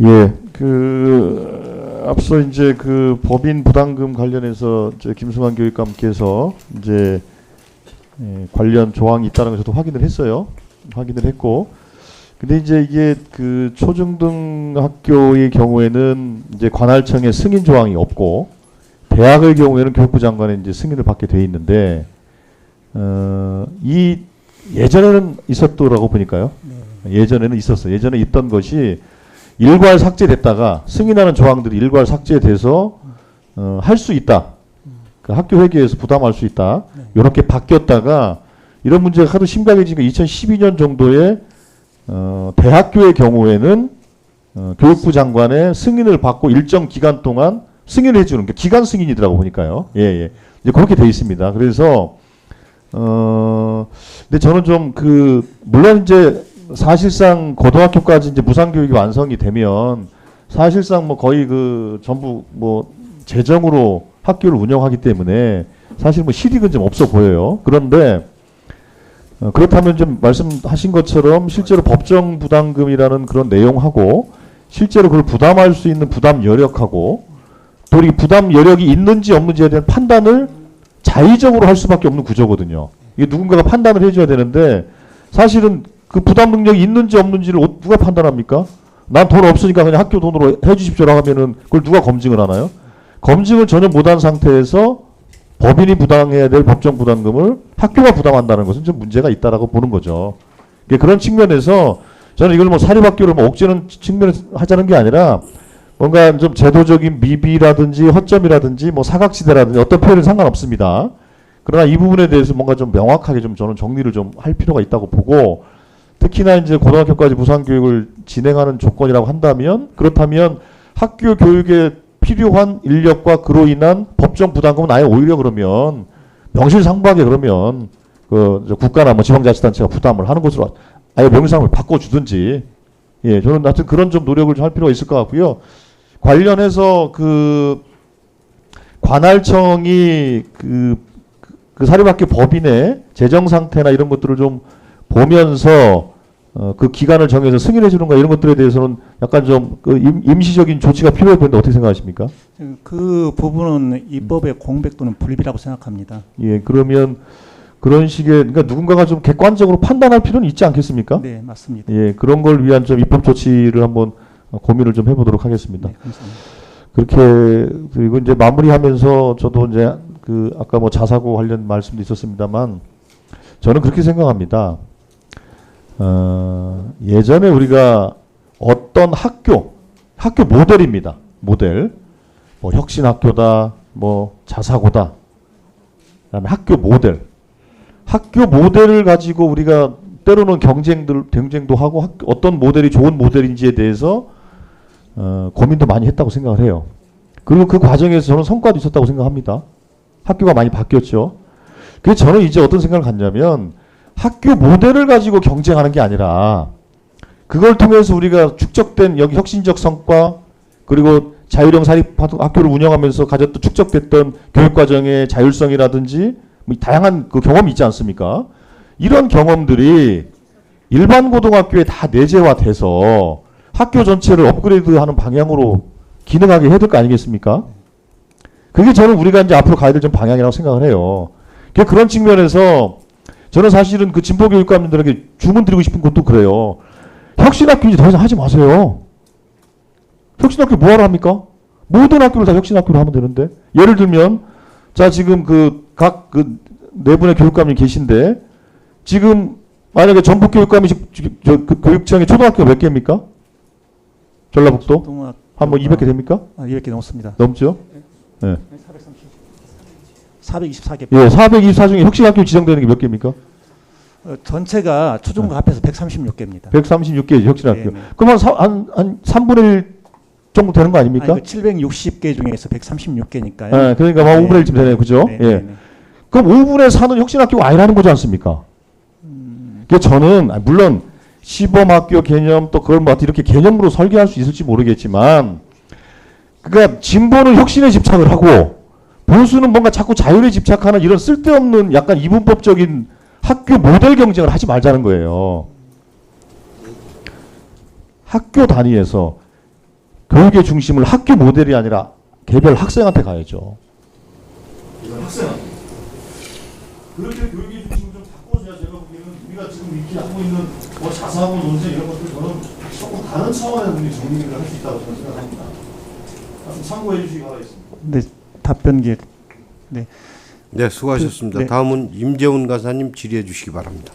예, 그 앞서 이제 그 법인 부담금 관련해서 저 김승환 교육감께서 이제 예, 관련 조항이 있다는 걸 저도 확인을 했어요. 확인을 했고, 근데 이제 이게 그 초중등 학교의 경우에는 이제 관할청의 승인 조항이 없고, 대학의 경우에는 교육부 장관의 이제 승인을 받게 돼 있는데, 어, 이 예전에는 있었더라고 보니까요. 예전에는 있었어. 요 예전에 있던 것이 일괄 삭제됐다가 승인하는 조항들이 일괄 삭제돼서 어, 할 수 있다. 그 학교 회계에서 부담할 수 있다. 이렇게 바뀌었다가 이런 문제가 하도 심각해지니까 2012년 정도에 어, 대학교의 경우에는 어, 교육부 장관의 승인을 받고 일정 기간 동안 승인을 해주는 게 기간 승인이더라고 보니까요. 예, 예. 이제 그렇게 돼 있습니다. 그래서 어, 근데 저는 좀 그 물론 이제 사실상 고등학교까지 이제 무상 교육이 완성이 되면 사실상 뭐 거의 그 전부 뭐 재정으로 학교를 운영하기 때문에 사실 뭐 실익은 좀 없어 보여요. 그런데 어, 그렇다면 좀 말씀하신 것처럼 실제로 법정 부담금이라는 그런 내용하고 실제로 그걸 부담할 수 있는 부담 여력하고 또 이 부담 여력이 있는지 없는지에 대한 판단을 자의적으로 할 수밖에 없는 구조거든요. 이게 누군가가 판단을 해줘야 되는데 사실은 그 부담 능력이 있는지 없는지를 어- 누가 판단합니까? 난 돈 없으니까 그냥 학교 돈으로 해주십시오라고 하면은 그걸 누가 검증을 하나요? 검증을 전혀 못한 상태에서 법인이 부담해야 될 법정 부담금을 학교가 부담한다는 것은 좀 문제가 있다라고 보는 거죠. 그런 측면에서 저는 이걸 뭐 사립학교를 뭐 억제는 측면에서 하자는 게 아니라 뭔가 좀 제도적인 미비라든지 허점이라든지 뭐 사각지대라든지 어떤 표현은 상관없습니다. 그러나 이 부분에 대해서 뭔가 좀 명확하게 좀 저는 정리를 좀 할 필요가 있다고 보고 특히나 이제 고등학교까지 무상 교육을 진행하는 조건이라고 한다면 그렇다면 학교 교육에 필요한 인력과 그로 인한 법정 부담금은 아예 오히려 그러면 명실상부하게 그러면 그저 국가나 뭐 지방자치단체가 부담을 하는 것으로 아예 명실상부를 바꿔주든지 예 저는 하여튼 그런 좀 노력을 좀 할 필요가 있을 것 같고요. 관련해서 그 관할청이 그, 그- 그 사립학교 법인의 재정 상태나 이런 것들을 좀 보면서 어, 그 기간을 정해서 승인해 주는 거 이런 것들에 대해서는 약간 좀 그 임시적인 조치가 필요해 보이는데 어떻게 생각하십니까? 그 부분은 입법의 공백 또는 불비라고 생각합니다. 예, 그러면 그런 식의 그러니까 누군가가 좀 객관적으로 판단할 필요는 있지 않겠습니까? 네, 맞습니다. 예, 그런 걸 위한 좀 입법 조치를 한번 어, 고민을 좀 해보도록 하겠습니다. 네, 감사합니다. 그렇게 그리고 이제 마무리하면서 저도 이제 그 아까 뭐 자사고 관련 말씀도 있었습니다만 저는 그렇게 생각합니다. 어, 예전에 우리가 어떤 학교 학교 모델입니다. 모델 뭐 혁신학교다 뭐 자사고다 그다음에 학교 모델 학교 모델을 가지고 우리가 때로는 경쟁들 경쟁도 하고 학, 어떤 모델이 좋은 모델인지에 대해서 어, 고민도 많이 했다고 생각을 해요. 그리고 그 과정에서 저는 성과도 있었다고 생각합니다. 학교가 많이 바뀌었죠. 그래서 저는 이제 어떤 생각을 갖냐면 학교 모델을 가지고 경쟁하는 게 아니라 그걸 통해서 우리가 축적된 여기 혁신적 성과 그리고 자율형 사립 학교를 운영하면서 가졌던 축적됐던 교육 과정의 자율성이라든지 뭐 다양한 그 경험이 있지 않습니까? 이런 경험들이 일반 고등학교에 다 내재화돼서 학교 전체를 업그레이드하는 방향으로 기능하게 해야 될 거 아니겠습니까? 그게 저는 우리가 이제 앞으로 가야 될 좀 방향이라고 생각을 해요. 그 그런 측면에서 저는 사실은 그 진보 교육감님들에게 주문 드리고 싶은 것도 그래요. 혁신학교 이제 더 이상 하지 마세요. 혁신학교 뭐하러 합니까? 모든 학교를 다 혁신학교로 하면 되는데 예를 들면 자 지금 그 각 그 네 분의 교육감이 계신데 지금 만약에 전북 교육감이 지- 지- 저, 그 교육청에 초등학교 몇 개입니까? 전라북도 한 뭐 200개 됩니까? 아, 200개 넘습니다. 넘죠? 예. 424개. 예, 424 중에 혁신학교 지정되는 게 몇 개입니까? 어, 전체가 초중고 합해서 136개입니다. 136개 혁신학교. 네, 네. 그럼 한, 사- 한, 한 3분의 1 정도 되는 거 아닙니까? 아니, 그 760개 중에서 136개니까요. 예, 그러니까 뭐 5분의 1쯤 되네요. 그죠? 네, 예. 네, 네. 그럼 5분의 4는 혁신학교가 아니라는 거지 않습니까? 그 저는 아, 물론 시범학교 개념 또 그걸 뭐 이렇게 개념으로 설계할 수 있을지 모르겠지만 그러니까 진보는 혁신에 집착을 하고 보수는 뭔가 자꾸 자율에 집착하는 이런 쓸데없는 약간 이분법적인 학교 모델 경쟁을 하지 말자는 거예요. 학교 단위에서 교육의 중심을 학교 모델이 아니라 개별 학생한테 가야죠. 이건 학생한테. 그렇게 교육의 중심을 좀 바꿔줘야 제가 보기에는 우리가 지금 이렇게 하고 있는 뭐 자사고 논쟁 이런 것들 저는 조금 다른 차원의 우리 정리를 할 수 있다고 저는 생각합니다. 좀 참고해 주시기 바라겠습니다. 네, 답변기 네, 수고하셨습니다. 그, 네. 다음은 임재훈 가사님 질의해 주시기 바랍니다.